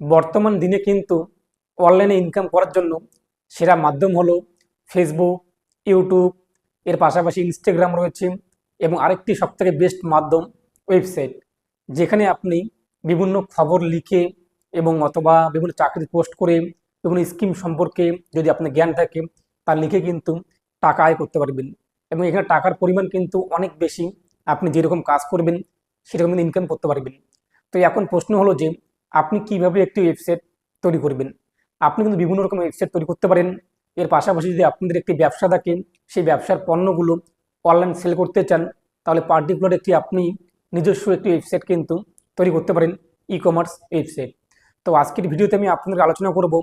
বর্তমান দিনে কিন্তু অনলাইনে ইনকাম করার জন্য সেরা মাধ্যম হলো ফেসবুক ইউটিউব এর পাশাপাশি ইনস্টাগ্রাম রয়েছে এবং আরেকটি সবথেকে বেস্ট মাধ্যম ওয়েবসাইট যেখানে আপনি বিভিন্ন খবর লিখে এবং অথবা বিভিন্ন চাকরি পোস্ট করে বিভিন্ন স্কিম সম্পর্কে যদি আপনার জ্ঞান থাকে, তা লিখে কিন্তু টাকা আয় করতে পারবেন। এবং এখানে টাকার পরিমাণ কিন্তু অনেক বেশি। আপনি যেরকম কাজ করবেন, সেরকম ইনকাম করতে পারবেন। তো এখন প্রশ্ন হলো যে আপনি কীভাবে একটি ওয়েবসাইট তৈরি করবেন? আপনি কিন্তু বিভিন্ন রকম ওয়েবসাইট তৈরি করতে পারেন। এর পাশাপাশি যদি আপনাদের একটি ব্যবসা থাকে, সেই ব্যবসার পণ্যগুলো অনলাইন সেল করতে চান, তাহলে পার্টিকুলার একটি আপনি নিজস্ব একটি ওয়েবসাইট কিন্তু তৈরি করতে পারেন ই কমার্স ওয়েবসাইট তো আজকের ভিডিওতে আমি আপনাদের আলোচনা করব,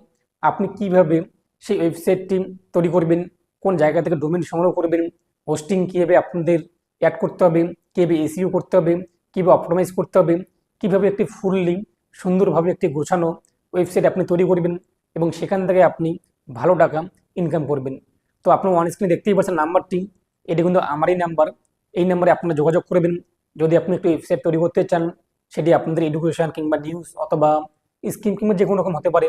আপনি কীভাবে সেই ওয়েবসাইটটি তৈরি করবেন, কোন জায়গা থেকে ডোমেন সংগ্রহ করবেন হোস্টিং কীভাবে আপনাদের অ্যাড করতে হবে, কীভাবে এসিও করতে হবে, কীভাবে অপটোমাইজ করতে হবে, কীভাবে একটি ফুললি সুন্দরভাবে একটি গোছানো ওয়েবসাইট আপনি তৈরি করবেন এবং সেখান থেকে আপনি ভালো টাকা ইনকাম করবেন। তো আপনার ওয়ান স্ক্রিনে দেখতেই পাচ্ছেন নাম্বারটি, এটি কিন্তু আমারই নাম্বার। এই নাম্বারে আপনারা যোগাযোগ করবেন। যদি আপনি একটু ওয়েবসাইট তৈরি করতে চান, সেটি আপনাদের এডুকেশন কিংবা নিউজ অথবা স্কিম কিংবা যে কোনো রকম হতে পারে,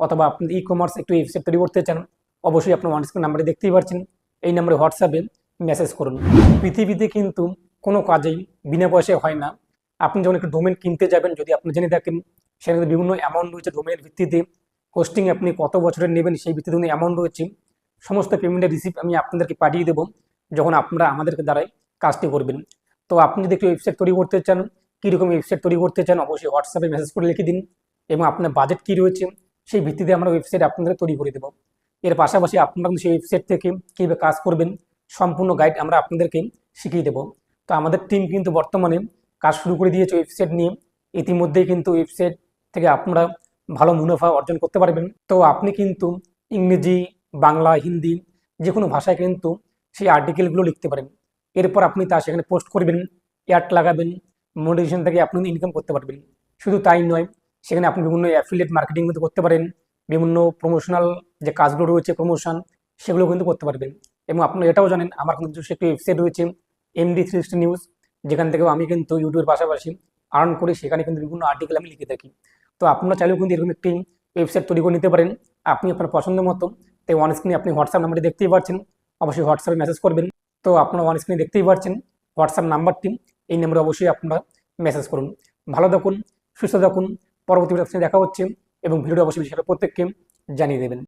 অথবা আপনি ই কমার্স একটু ওয়েবসাইট তৈরি করতে চান, অবশ্যই আপনার ওয়ান স্ক্রিন নাম্বারে দেখতেই পাচ্ছেন। এই নাম্বারে হোয়াটসঅ্যাপে মেসেজ করুন। পৃথিবীতে কিন্তু কোনো কাজেই বিনা পয়সায় হয় না। আপনি যখন একটু ডোমেন কিনতে যাবেন, যদি আপনি জেনে থাকেন, সেখানে বিভিন্ন অ্যামাউন্ট রয়েছে ডোমেনের ভিত্তিতে। হোস্টিং আপনি কত বছরের নেবেন, সেই ভিত্তিতে কোনো অ্যামাউন্ট রয়েছে। সমস্ত পেমেন্টের রিসিপ্ট আমি আপনাদেরকে পাঠিয়ে দেবো, যখন আপনারা আমাদেরকে দ্বারাই কাজটি করবেন। তো আপনি যদি একটু ওয়েবসাইট তৈরি করতে চান, কীরকম ওয়েবসাইট তৈরি করতে চান, অবশ্যই হোয়াটসঅ্যাপে মেসেজ করে লিখে দিন এবং আপনার বাজেট কী রয়েছে, সেই ভিত্তিতে আমরা ওয়েবসাইট আপনাদের তৈরি করে দেবো। এর পাশাপাশি আপনারা সেই ওয়েবসাইট থেকে কীভাবে কাজ করবেন, সম্পূর্ণ গাইড আমরা আপনাদেরকে শিখিয়ে দেবো। তো আমাদের টিম কিন্তু বর্তমানে কাজ শুরু করে দিয়েছে ওয়েবসাইট নিয়ে। ইতিমধ্যেই কিন্তু ওয়েবসাইট থেকে আপনারা ভালো মুনাফা অর্জন করতে পারবেন। তো আপনি কিন্তু ইংরেজি, বাংলা, হিন্দি যে কোনো ভাষায় কিন্তু সেই আর্টিকেলগুলো লিখতে পারেন। এরপর আপনি তা সেখানে পোস্ট করবেন অ্যাড লাগাবেন মোটিভেশন থেকে আপনি ইনকাম করতে পারবেন। শুধু তাই নয়, সেখানে আপনি বিভিন্ন অ্যাফিলিয়েট মার্কেটিং কিন্তু করতে পারেন, বিভিন্ন প্রমোশনাল যে কাজগুলো রয়েছে প্রমোশন সেগুলো কিন্তু করতে পারবেন। এবং আপনারা এটাও জানেন, আমার কিন্তু একটি ওয়েবসাইট রয়েছে এমডি থ্রি নিউজ যেখান থেকেও আমি কিন্তু ইউটিউবের পাশাপাশি আর্ন করি, সেখানে কিন্তু বিভিন্ন আর্টিকেল আমি লিখে থাকি। তো আপনারা চাইলেও কিন্তু এরকম একটি ওয়েবসাইট তৈরি করে নিতে পারেন। আপনি আপনার পছন্দ মতো, তাই ওয়ান স্ক্রিনে আপনি হোয়াটসঅ্যাপ নাম্বারটি দেখতেই পাচ্ছেন অবশ্যই হোয়াটসঅ্যাপে মেসেজ করবেন। তো আপনারা ওয়ান স্ক্রিনে দেখতেই পাচ্ছেন হোয়াটসঅ্যাপ নাম্বারটি এই নাম্বারে অবশ্যই আপনারা মেসেজ করুন। ভালো থাকুন, সুস্থ থাকুন, পরবর্তী দেখা হচ্ছে এবং ভিডিওটা অবশ্যই বিষয়টা প্রত্যেককে জানিয়ে দেবেন।